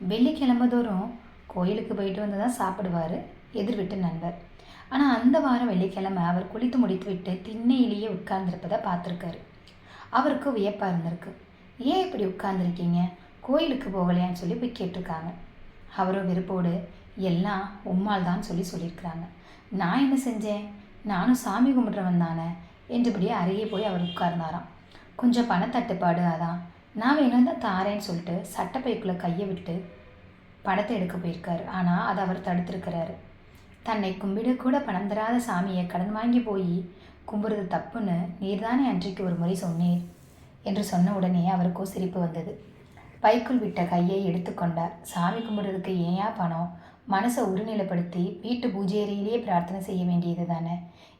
வெள்ளிக்கிழமை தோறும் கோயிலுக்கு போயிட்டு வந்து தான் சாப்பிடுவார் எதிர் வீட்டு நண்பர். ஆனால் அந்த வாரம் வெள்ளிக்கிழமை அவர் குளித்து முடித்துவிட்டு திண்ணையிலேயே உட்கார்ந்துருப்பதை பார்த்துருக்காரு. அவருக்கு வியப்பாக இருந்திருக்கு. ஏன் இப்படி உட்கார்ந்துருக்கீங்க? கோயிலுக்கு போகலையான்னு சொல்லி போய் கேட்டிருக்காங்க. அவரும் வெறுப்போடு எல்லாம் உம்மால் தான் சொல்லி சொல்லியிருக்கிறாங்க. நான் என்ன செஞ்சேன்? நானும் சாமி கும்பிட்றவன் தானே? என்றபடியே அருகே போய் அவர் உட்கார்ந்தாராம். கொஞ்சம் பணத்தட்டுப்பாடு அதான். நான் வேணும் தான் தாரேன்னு சொல்லிட்டு சட்டப்பைக்குள்ளே கையை விட்டு பணத்தை எடுக்க போயிருக்காரு. ஆனால் அதை அவர் தடுத்திருக்கிறாரு. தன்னை கும்பிட கூட பணம் தராத சாமியை கடன் வாங்கி போய் கும்பிடுறது தப்புன்னு நீர்தானே அன்றைக்கு ஒரு முறை சொன்னீர் என்று சொன்ன உடனே அவருக்கோ சிரிப்பு வந்தது. பைக்குள் விட்ட கையை எடுத்துக்கொண்டார் சாமி கும்பிடுறதுக்கு ஏயா பணம்? மனசை ஒருநிலைப்படுத்தி வீட்டு பூஜையறையிலேயே பிரார்த்தனை செய்ய வேண்டியது தானே?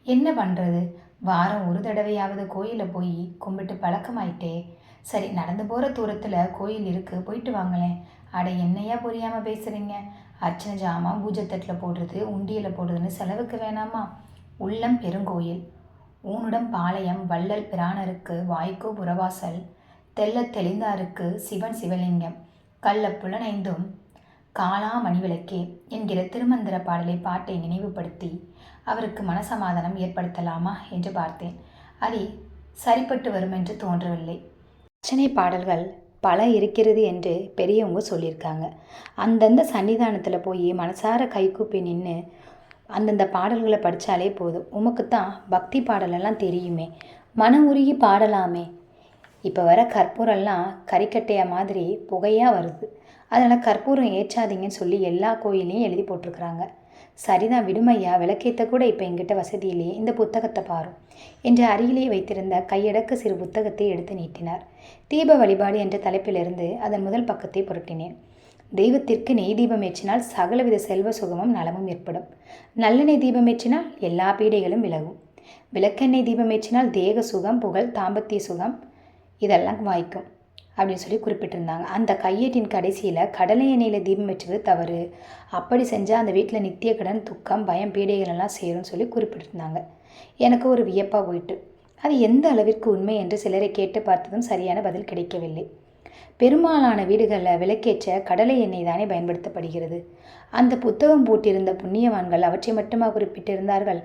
என்ன பண்ணுறது வாரம் ஒரு தடவையாவது கோயிலில் போய் கும்பிட்டு பழக்கமாயிட்டே சரி நடந்து போகிற தூரத்தில் கோயில் இருக்குது போயிட்டு வாங்களேன். அட என்னையா புரியாமல் பேசுகிறீங்க அர்ச்சனை ஜாமான் பூஜை தட்டில் போடுறது உண்டியில் போடுறதுன்னு செலவுக்கு வேணாமா? உள்ளம் பெருங்கோயில். ஊனுடம் பாளையம் வள்ளல் பிரானருக்கு வாய்க்கோ புறவாசல். தெல்ல தெளிந்தாருக்கு சிவன் சிவலிங்கம். கள்ள புலனைந்தும் காலா மணிவிளக்கே என்கிற திருமந்திர பாடலை பாட்டை நினைவுபடுத்தி அவருக்கு மனசமாதானம் ஏற்படுத்தலாமா? என்று பார்த்தேன். அது சரிப்பட்டு வரும் என்று தோன்றவில்லை. அர்ச்சனை பாடல்கள் பல இருக்கிறது என்று பெரியவங்க சொல்லியிருக்காங்க. அந்தந்த சன்னிதானத்தில் போய் மனசார கைகூப்பி நின்று அந்தந்த பாடல்களை படித்தாலே போதும். உமக்கு தான் பக்தி பாடலெல்லாம் தெரியுமே. மன உருகி பாடலாமே. இப்போ வர கற்பூரம்லாம் கறிக்கட்டையாக மாதிரி புகையாக வருது. அதனால் கற்பூரம் ஏற்றாதீங்கன்னு சொல்லி எல்லா கோயிலையும் எழுதி போட்டிருக்கிறாங்க. சரிதான் விடுமையா விளக்கேற்ற கூட இப்போ எங்கிட்ட வசதி இல்லையே இந்த புத்தகத்தை பாரும் என்று அருகிலேயே வைத்திருந்த கையடக்க சிறு புத்தகத்தை எடுத்து நீட்டினார். தீப வழிபாடு என்ற தலைப்பிலிருந்து அதன் முதல் பக்கத்தை புரட்டினேன். தெய்வத்திற்கு நெய் தீபம் ஏற்றினால் சகலவித செல்வ சுகமும் நலமும் ஏற்படும். நல்லெண்ணெய் தீபம் ஏற்றினால் எல்லா பீடைகளும் விலகும். விளக்கெண்ணெய் தீபம் ஏற்றினால் தேக சுகம் புகழ் தாம்பத்திய சுகம் இதெல்லாம் வாய்க்கும். அப்படின்னு சொல்லி குறிப்பிட்டிருந்தாங்க. அந்த கையேட்டின் கடைசியில் கடலை எண்ணெயில் தீபம் வச்சது தவறு. அப்படி செஞ்சால் அந்த வீட்டில் நித்திய கடன் துக்கம் பயம் பீடைகள் எல்லாம் சேரும்னு சொல்லி குறிப்பிட்டிருந்தாங்க. எனக்கு ஒரு வியப்பாக போயிட்டு. அது எந்த அளவிற்கு உண்மை என்று சிலரை கேட்டு பார்த்ததும் சரியான பதில் கிடைக்கவில்லை. பெரும்பாலான வீடுகளில் விளக்கேற்ற கடலை எண்ணெய் தானே பயன்படுத்தப்படுகிறது. அந்த புத்தகம் பூட்டியிருந்த புண்ணியவான்கள் அவற்றை மட்டுமா குறிப்பிட்டிருந்தார்கள்?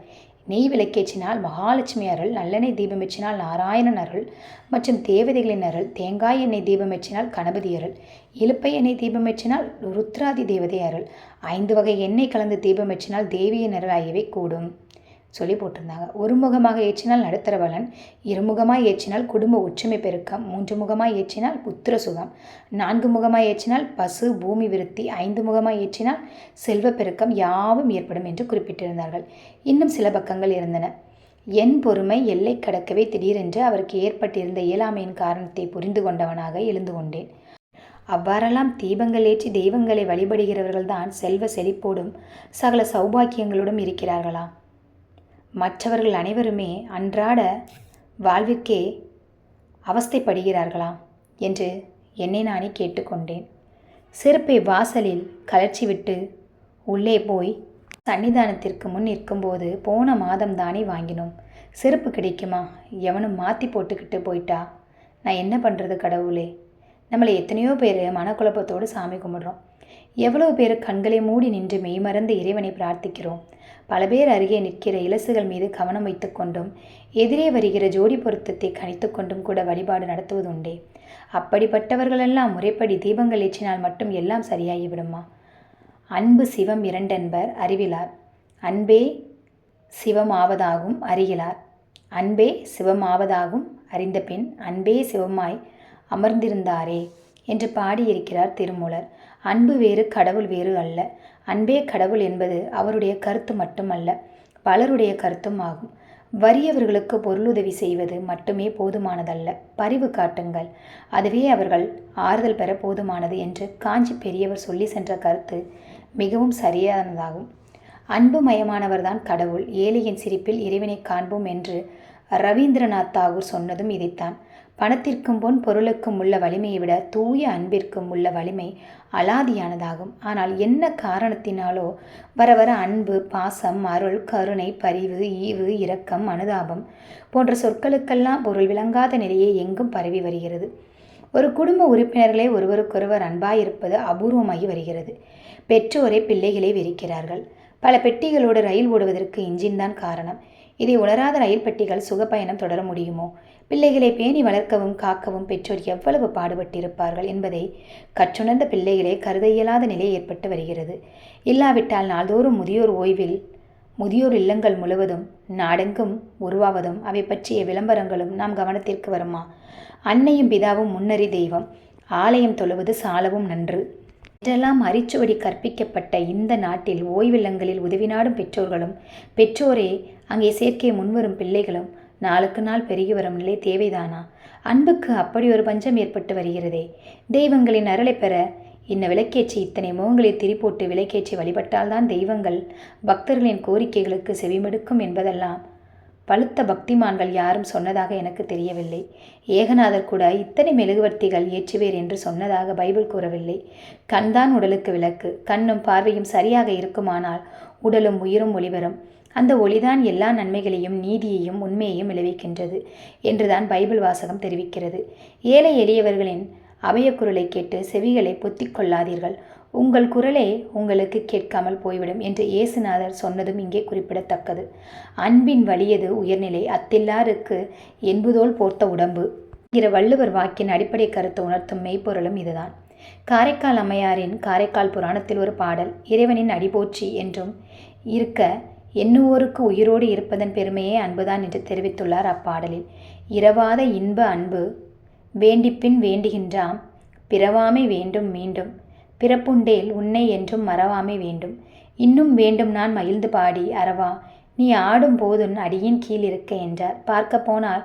நெய் விளக்கேற்றினால் மகாலட்சுமி அருள் நல்லெண்ணெய் தீபம் ஏற்றினால் நாராயணன் அருள் மற்றும் தேவதைகளின் அருள் தேங்காய் எண்ணெய் தீபம் ஏற்றினால் கணபதி அருள் இழுப்பை எண்ணெய் தீபம் ஏற்றினால் ருத்ராதி தேவதை அருள் ஐந்து வகை எண்ணெய் கலந்து தீபம் ஏற்றினால் தேவியின் அருள் ஆகியவை கூடும். சொல்லி போட்டிருந்தாங்க. ஒரு முகமாக ஏற்றினால் நடுத்தர பலன் இருமுகமாக ஏற்றினால் குடும்ப ஒற்றுமை பெருக்கம் மூன்று முகமாக ஏற்றினால் புத்திர சுகம் நான்கு முகமாக ஏற்றினால் பசு பூமி விருத்தி ஐந்து முகமாக ஏற்றினால் செல்வ பெருக்கம் யாவும் ஏற்படும் என்று குறிப்பிட்டிருந்தார்கள். இன்னும் சில பக்கங்கள் இருந்தன. என் பொறுமை எல்லை கடக்கவே திடீரென்று அவருக்கு ஏற்பட்டிருந்த இயலாமையின் காரணத்தை புரிந்து கொண்டவனாக எழுந்து கொண்டேன். அவ்வாறெல்லாம் தீபங்கள் ஏற்றி தெய்வங்களை வழிபடுகிறவர்கள்தான் செல்வ செழிப்போடும் சகல சௌபாக்கியங்களோடும் இருக்கிறார்களா மற்றவர்கள் அனைவருமே அன்றாட வாழ்விற்கே அவஸ்தைப்படுகிறார்களாம் என்று என்னை நானே கேட்டுக்கொண்டேன். செருப்பை வாசலில் கலர்ச்சி விட்டு உள்ளே போய் சன்னிதானத்திற்கு முன் நிற்கும்போது போன மாதம் தானே வாங்கினோம். செருப்பு கிடைக்குமா? எவனும் மாற்றி போட்டுக்கிட்டு போயிட்டா? நான் என்ன பண்ணுறது கடவுளே? நம்மளை எத்தனையோ பேர் மனக்குழப்பத்தோடு சாமி கும்பிட்றோம். எவ்வளோ பேர் கண்களை மூடி நின்று மெய்மறந்து இறைவனை பிரார்த்திக்கிறோம். பல பேர் அருகே நிற்கிற இலசுகள் மீது கவனம் வைத்துக்கொண்டும் எதிரே வருகிற ஜோடி பொருத்தத்தை கணித்து கொண்டும் கூட வழிபாடு நடத்துவதுண்டே. அப்படிப்பட்டவர்களெல்லாம் முறைப்படி தீபங்கள் ஏற்றினால் மட்டும் எல்லாம் சரியாகிவிடுமா அன்பு சிவம் இரண்டென்பர் அறிவிலார். அன்பே சிவமாவதாகும் அறிகிறார் அன்பே சிவமாவதாகும் அறிந்த பின் அன்பே சிவமாய் அமர்ந்திருந்தாரே என்று பாடியிருக்கிறார் திருமூலர். அன்பு வேறு கடவுள் வேறு அல்ல. அன்பே கடவுள் என்பது அவருடைய கருத்து மட்டுமல்ல பலருடைய கருத்தும் ஆகும். வறியவர்களுக்கு பொருளுதவி செய்வது மட்டுமே போதுமானதல்ல. பரிவு காட்டுங்கள். அதுவே அவர்கள் ஆறுதல் பெற போதுமானது என்று காஞ்சி பெரியவர் சொல்லி சென்ற கருத்து மிகவும் சரியானதாகும். அன்பு மயமானவர்தான் கடவுள். ஏழையின் சிரிப்பில் இறைவனை காண்போம் என்று ரவீந்திரநாத் தாகூர் சொன்னதும் இதைத்தான். பணத்திற்கும் பொன் பொருளுக்கும் உள்ள வலிமையை விட தூய அன்பிற்கும் உள்ள வலிமை அலாதியானதாகும். ஆனால் என்ன காரணத்தினாலோ வர வர அன்பு பாசம் அருள் கருணை பரிவு ஈவு இரக்கம் அனுதாபம் போன்ற சொற்களுக்கெல்லாம் பொருள் விளங்காத நிலையே எங்கும் பரவி வருகிறது. ஒரு குடும்ப உறுப்பினர்களே ஒருவருக்கொருவர் அன்பாயிருப்பது அபூர்வமாகி வருகிறது. பெற்றோரே பிள்ளைகளை வெறிக்கிறார்கள். பல பெட்டிகளோடு ரயில் ஓடுவதற்கு இன்ஜின் தான் காரணம். இதை உணராத ரயில் பெட்டிகள் சுகப்பயணம் தொடர முடியுமோ? பிள்ளைகளை பேணி வளர்க்கவும் காக்கவும் பெற்றோர் எவ்வளவு பாடுபட்டிருப்பார்கள் என்பதை கற்றுணர்ந்த பிள்ளைகளே கருத இயலாத நிலை ஏற்பட்டு வருகிறது. இல்லாவிட்டால் நாள்தோறும் முதியோர் ஓய்வில் முதியோர் இல்லங்கள் முழுவதும் நாடெங்கும் உருவாவதும் அவை பற்றிய விளம்பரங்களும் நாம் கவனத்திற்கு வருமா? அன்னையும் பிதாவும் முன்னறி தெய்வம். ஆலயம் தொழுவது சாலவும் நன்று. என்றெல்லாம் அரிச்சுவடி கற்பிக்கப்பட்ட இந்த நாட்டில் ஓய்வில்லங்களில் உதவி நாடும் பெற்றோர்களும் பெற்றோரே அங்கே சேர்க்கை முன்வரும் பிள்ளைகளும் நாளுக்கு நாள் பெருகி வரும் நிலை தேவைதானா? அன்புக்கு அப்படி ஒரு பஞ்சம் ஏற்பட்டு வருகிறதே. தெய்வங்களின் அருளை பெற இன்ன விளக்கேற்றி இத்தனை முகங்களில் திரிபோட்டு விளக்கேற்றி வழிபட்டால்தான் தெய்வங்கள் பக்தர்களின் கோரிக்கைகளுக்கு செவிமடுக்கும் என்பதெல்லாம். பழுத்த பக்திமான்கள் யாரும் சொன்னதாக எனக்கு தெரியவில்லை. ஏகநாதர் கூட இத்தனை மெழுகுவர்த்திகள் ஏற்றுவேர் என்று சொன்னதாக பைபிள் கூறவில்லை. கண்தான் உடலுக்கு விளக்கு. கண்ணும் பார்வையும் சரியாக இருக்குமானால் உடலும் உயிரும் ஒளிவரும் அந்த ஒளிதான் எல்லா நன்மைகளையும் நீதியையும் உண்மையையும் விளைவிக்கின்றது என்றுதான் பைபிள் வாசகம் தெரிவிக்கிறது. ஏழை எளியவர்களின் அபயக்குரலை கேட்டு செவிகளை பொத்திக் கொள்ளாதீர்கள். உங்கள் குரலே உங்களுக்கு கேட்காமல் போய்விடும் என்று இயேசுநாதர் சொன்னதும் இங்கே குறிப்பிடத்தக்கது. அன்பின் வலியது உயர்நிலை. அத்தில்லாருக்கு என்புதோல் போர்த்த உடம்பு. என்கிற வள்ளுவர் வாக்கின் அடிப்படை கருத்தை உணர்த்தும் மெய்ப்பொருளும் இதுதான். காரைக்கால் அம்மையாரின் காரைக்கால் புராணத்தில் ஒரு பாடல் இறைவனின் அடிபோற்றி என்றும் இருக்க எண்ணுவோருக்கு உயிரோடு இருப்பதன் பெருமையே அன்புதான் என்று தெரிவித்துள்ளார் அப்பாடலில். இரவாத இன்ப அன்பு வேண்டிப்பின் வேண்டுகின்றாம் பிறவாமை வேண்டும் மீண்டும். பிறப்புண்டேல் உன்னை என்றும் மறவாமை வேண்டும். இன்னும் வேண்டும் நான் மகிழ்ந்து பாடி அறவா நீ ஆடும் போதுன் அடியின் கீழ் இருக்க என்றார். பார்க்க போனால்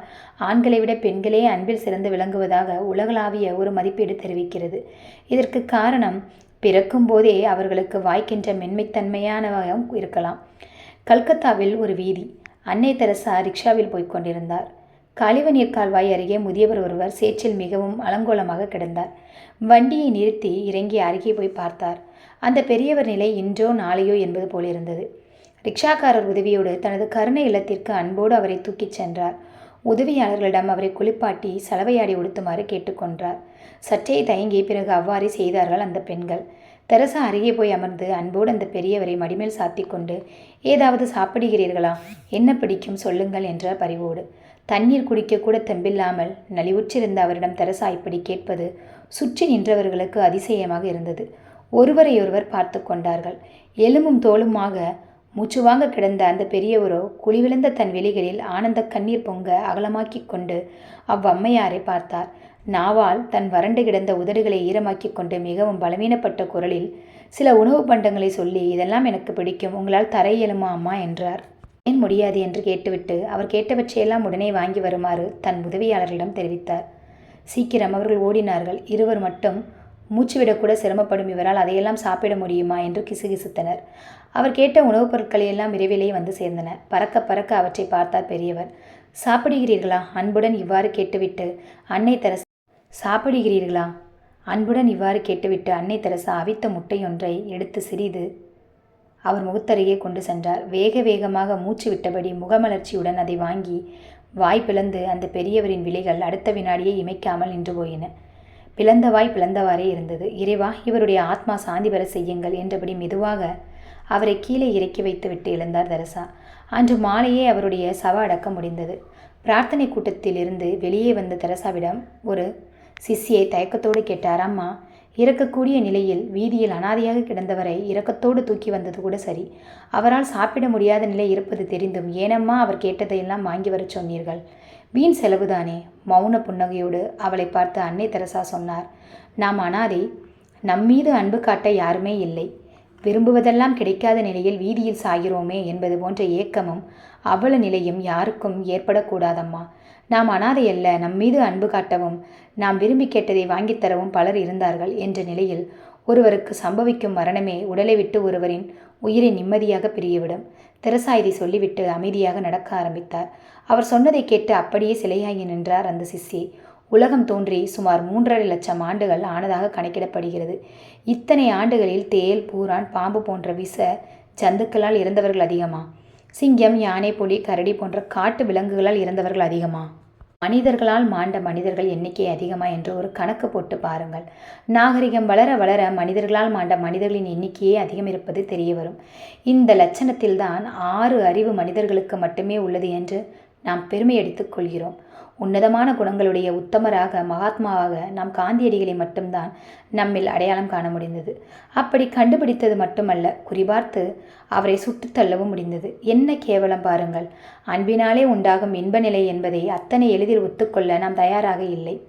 ஆண்களை விட பெண்களே அன்பில் சிறந்து விளங்குவதாக உலகளாவிய ஒரு மதிப்பீடு தெரிவிக்கிறது. இதற்கு காரணம் பிறக்கும் போதே அவர்களுக்கு வாய்க்கின்ற மென்மைத்தன்மையானவகம் இருக்கலாம். கல்கத்தாவில் ஒரு வீதி. அன்னை தெரசா ரிக்ஷாவில் போய்க் கொண்டிருந்தார். கழிவுநீர் கால்வாய் அருகே முதியவர் ஒருவர் சேற்றில் மிகவும் அலங்கோலமாக கிடந்தார். வண்டியை நிறுத்தி இறங்கி அருகே போய் பார்த்தார். அந்த பெரியவர் நிலை இன்றோ நாளையோ என்பது போலிருந்தது. ரிக்ஷாக்காரர் உதவியோடு தனது கருணை இல்லத்திற்கு அன்போடு அவரை தூக்கிச் சென்றார். உதவியாளர்களிடம் அவரை குளிப்பாட்டி சலவையாடி உடுத்துமாறு கேட்டுக்கொண்டார் சற்றே தயங்கி பிறகு அவ்வாறே செய்தார்கள் அந்த பெண்கள். தெரசா அருகே போய் அமர்ந்து அன்போடு அந்த பெரியவரை மடிமேல் சாத்தி கொண்டு ஏதாவது சாப்பிடுகிறீர்களா? என்ன பிடிக்கும்? சொல்லுங்கள் என்ற பரிவோடு. தண்ணீர் குடிக்க கூட தெம்பில்லாமல் நலிவுற்றிருந்த அவரிடம் தெரசா இப்படி கேட்பது சுற்றி நின்றவர்களுக்கு அதிசயமாக இருந்தது. ஒருவரையொருவர் பார்த்து கொண்டார்கள். எலும்பும் தோளுமாக மூச்சு வாங்க கிடந்த அந்த பெரியவரோ குழிவிழுந்த தன் வெளிகளில் ஆனந்த கண்ணீர் பொங்க அகலமாக்கி கொண்டு அவ்வம்மையாரை பார்த்தார். நாவால் தன் வறண்டு கிடந்த உதடுகளை ஈரமாக்கி கொண்டு மிகவும் பலவீனப்பட்ட குரலில் சில உணவு பண்டங்களை சொல்லி இதெல்லாம் எனக்கு பிடிக்கும் உங்களால் தர இயலுமா அம்மா? என்றார். ஏன் முடியாது? என்று கேட்டுவிட்டு அவர் கேட்டவற்றையெல்லாம் உடனே வாங்கி வருமாறு தன் உதவியாளர்களிடம் தெரிவித்தார். சீக்கிரம் அவர்கள் ஓடினார்கள். இருவர் மட்டும் மூச்சுவிடக்கூட சிரமப்படும் இவரால் அதையெல்லாம் சாப்பிட முடியுமா? என்று கிசுகிசுத்தனர். அவர் கேட்ட உணவுப் பொருட்களை எல்லாம் விரைவிலேயே வந்து சேர்ந்தன பறக்க பறக்க அவற்றை பார்த்தார் பெரியவர். சாப்பிடுகிறீர்களா? அன்புடன் இவ்வாறு கேட்டுவிட்டு அன்னை தர சாப்பிடுகிறீர்களா? அன்புடன் இவ்வாறு கேட்டுவிட்டு அன்னை தெரசா அவித்த முட்டையொன்றை எடுத்து சிறிது அவர் முகத்தருகே கொண்டு சென்றார். வேக வேகமாக மூச்சு விட்டபடி முகமலர்ச்சியுடன் அதை வாங்கி வாய் பிளந்து அந்த பெரியவரின் விழிகள் அடுத்த வினாடியே இமைக்காமல் நின்று போயின. பிளந்த வாய் பிளந்தவாறே இருந்தது. இறைவா இவருடைய ஆத்மா சாந்தி பெற செய்யுங்கள் என்றபடி மெதுவாக அவரை கீழே இறக்கி வைத்துவிட்டு எழுந்தார் தரசா. அன்று மாலையே அவருடைய சவ அடக்கம் முடிந்தது. பிரார்த்தனை கூட்டத்தில் இருந்து வெளியே வந்த தெரசாவிடம் ஒரு சிஷ்யை தயக்கத்தோடு கேட்டார் அம்மா இறக்கக்கூடிய நிலையில் வீதியில் அனாதையாக கிடந்தவரை இரக்கத்தோடு தூக்கி வந்தது கூட சரி. அவரால் சாப்பிட முடியாத நிலை இருப்பது தெரிந்தும் ஏனம்மா அவர் கேட்டதையெல்லாம் வாங்கி வரச் சொன்னீர்கள்? வீண் செலவுதானே? மௌன புன்னகையோடு அவளை பார்த்து அன்னை தெரசா சொன்னார் நாம் அனாதை நம்மீது அன்பு காட்ட யாருமே இல்லை. விரும்புவதெல்லாம் கிடைக்காத நிலையில் வீதியில் சாகிறோமே என்பது போன்ற ஏக்கமும் அவல நிலையும் யாருக்கும் ஏற்படக்கூடாதம்மா. நாம் அனாதை அல்ல நம்மீது அன்பு காட்டவும் நாம் விரும்பி கேட்டதை வாங்கித்தரவும் பலர் இருந்தார்கள் என்ற நிலையில் ஒருவருக்கு சம்பவிக்கும் மரணமே உடலை விட்டு ஒருவரின் உயிரை நிம்மதியாக பிரியவிடும். தெரசா இதை சொல்லிவிட்டு அமைதியாக நடக்க ஆரம்பித்தார். அவர் சொன்னதை கேட்டு அப்படியே சிலையாகி நின்றார் அந்த சிஷ்யை. உலகம் தோன்றி சுமார் மூன்றரை லட்சம் ஆண்டுகள் ஆனதாக கணக்கிடப்படுகிறது. இத்தனை ஆண்டுகளில் தேல் பூரான் பாம்பு போன்ற விஷ ஜந்துக்களால் இறந்தவர்கள் அதிகமா? சிங்கம் யானை புலி கரடி போன்ற காட்டு விலங்குகளால் இறந்தவர்கள் அதிகமா? மனிதர்களால் மாண்ட மனிதர்கள் எண்ணிக்கை அதிகமா என்று ஒரு கணக்கு போட்டு பாருங்கள். நாகரிகம் வளர வளர மனிதர்களால் மாண்ட மனிதர்களின் எண்ணிக்கையே அதிகம் இருப்பது தெரிய வரும் இந்த லட்சணத்தில்தான் ஆறு அறிவு மனிதர்களுக்கு மட்டுமே உள்ளது என்று நாம் பெருமையடித்துக் கொள்கிறோம். உன்னதமான குணங்களுடைய உத்தமராக மகாத்மாவாக நாம் காந்தியடிகளை மட்டும்தான் நம்மில் அடையாளம் காண முடிந்தது. அப்படி கண்டுபிடித்தது மட்டுமல்ல குறிபார்த்து அவரை சுட்டுத்தள்ளவும் முடிந்தது. என்ன கேவலம் பாருங்கள். அன்பினாலே உண்டாகும் இன்ப நிலை என்பதை அத்தனை எளிதில் ஒத்துக்கொள்ள நாம் தயாராக இல்லை.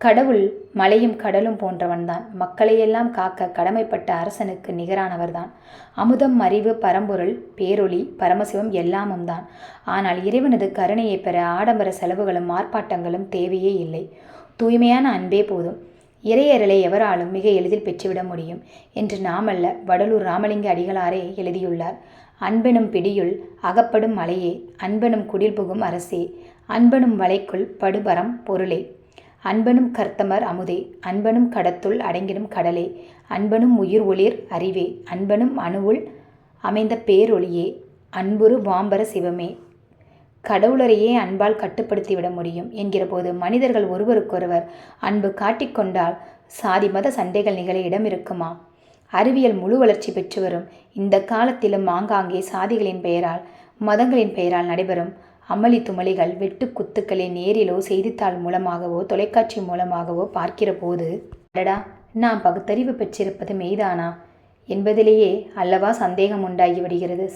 கடவுள் மலையும் கடலும் போன்றவன்தான். மக்களையெல்லாம் காக்க கடமைப்பட்ட அரசனுக்கு நிகரானவர்தான். அமுதம் அறிவு பரம்பொருள் பேரொளி பரமசிவம் எல்லாமும் தான் ஆனால் இறைவனது கருணையை பெற ஆடம்பர செலவுகளும் ஆர்ப்பாட்டங்களும் தேவையே இல்லை. தூய்மையான அன்பே போதும். இறையறலை எவராலும் மிக எளிதில் பெற்றுவிட முடியும் என்று நாமல்ல வடலூர் ராமலிங்க அடிகளாரே எழுதியுள்ளார். அன்பெனும் பிடியுள் அகப்படும் மலையே அன்பெனும் குடில் புகும் அரசே அன்பெனும் வலைக்குள் படுபரம் பொருளே அன்பனும் கர்த்தமர் அமுதே அன்பனும் கடத்துள் அடங்கிடும் கடலே அன்பனும் உயிர் ஒளிர் அறிவே அன்பனும் அணுவுள் அமைந்த பேரொளியே அன்புரு வாம்பர சிவமே. கடவுளரையே அன்பால் கட்டுப்படுத்திவிட முடியும் என்கிறபோது மனிதர்கள் ஒருவருக்கொருவர் அன்பு காட்டிக்கொண்டால் சாதி மத சண்டைகள் நிகழ இடம் இருக்குமா அறிவியல் முழு வளர்ச்சி பெற்று வரும் இந்த காலத்திலும் ஆங்காங்கே சாதிகளின் பெயரால் மதங்களின் பெயரால் நடைபெறும் அமளி துமளிகள் வெட்டு குத்துக்களை நேரிலோ செய்தித்தாள் மூலமாகவோ தொலைக்காட்சி மூலமாகவோ பார்க்கிற போது அடடா நாம் பகுத்தறிவு பெற்றிருப்பது மெய்தானா? என்பதிலேயே அல்லவா சந்தேகம் உண்டாகி விடுகிறது.